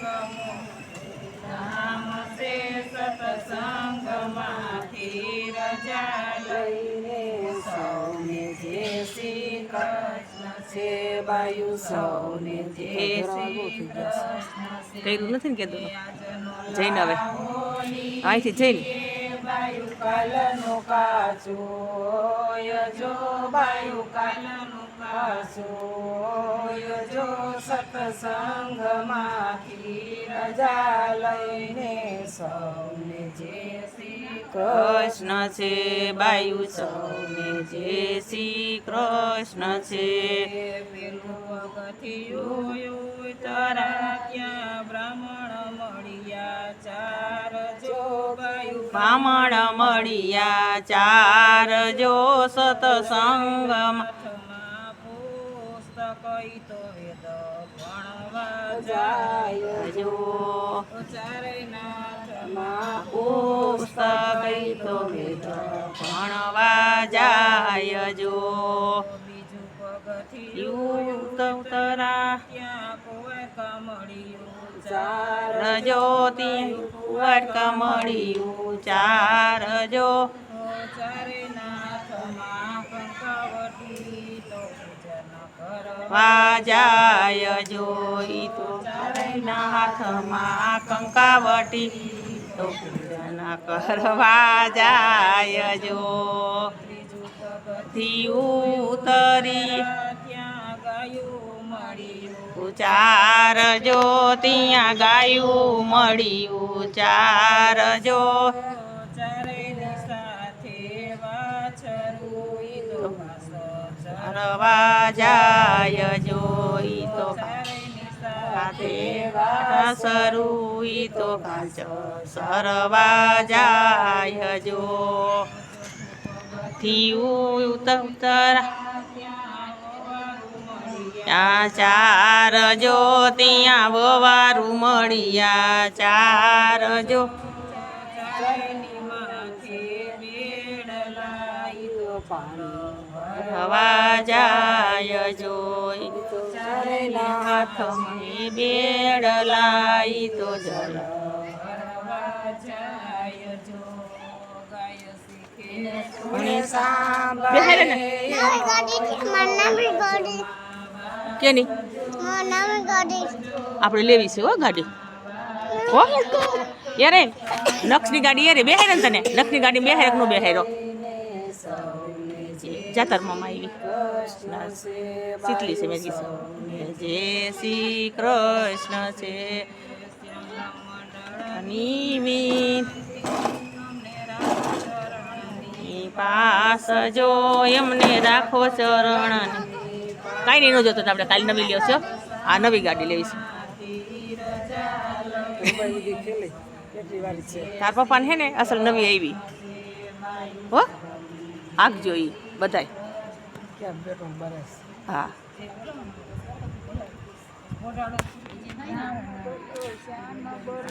ધામ છે સત્સંગમાંથી રજા લઈને સૌને જે શ્રી કૃષ્ણ છે બાયુ સૌને જે શ્રી કૃષ્ણ કહેલું નથી ને કહેતું જઈને હવે. અહીંથી જઈને બાયુ કાલનું કાચોય જો બાયુ કાલનું કાચું જો સત્સંગમાંથી રજા લઈને સૌને જે શ્રી કૃષ્ણ છે બાયુ સૌને જે શ્રી કૃષ્ણ છે. પેલું પગથિયું તારા ક્યાં બ્રાહ્મણ મળ્યા બાયુ બ્રાહ્મણ મળ્યા ચાર જો સતસંગમાં પુસ્તક તો વેદ ભણવા જાય જો ચારે નાથમાં પુસ્તક તો વેદ ભણવા જાય ઉતરા ત્યાં કોઈ કમળિયું ચાર જો તો વાજાય જોઈ તો હાથમાં કંકાવટી તો પૂજન કરવા જાય જો થી ઉતરી ચાર જો ત્યાં ગાયું, મળ્યું ચાર જો. ચારેયની સાથે વાછરું ઈ તો વાસો રવા જાય જોઈ તો સરુઈ તો સરવા જાય જો. થી ઉતરા ત્યાં ચાર જો ત્યાં વવારું મળ્યા ચાર જો. ચારેયની માથે બેડલા ઈ તો પાણી હવા જાય જોઈ. ચારેયના હાથમાં બેડ લાઈ તો જલ ભરવા જાય જો કેની? આપણે લેવી છે હો ગાડી. હો? યારે નક્ષની ગાડી યારે બેહારે ને તને? નક્ષની ગાડી બેહારે નો બેહારો? મામા આવી. શીતલી છે મેં જય શ્રી કૃષ્ણ છે. પાસ જો એમને રાખો ચરણ કાંઈ નહીં ન જોતો તો આપણે કાલે નવી છો. આ નવી ગાડી લેવી છે તાર પપ્પાને હે ને અસલ નવી આવી. હો? આગ જોઈ બધાય. હા.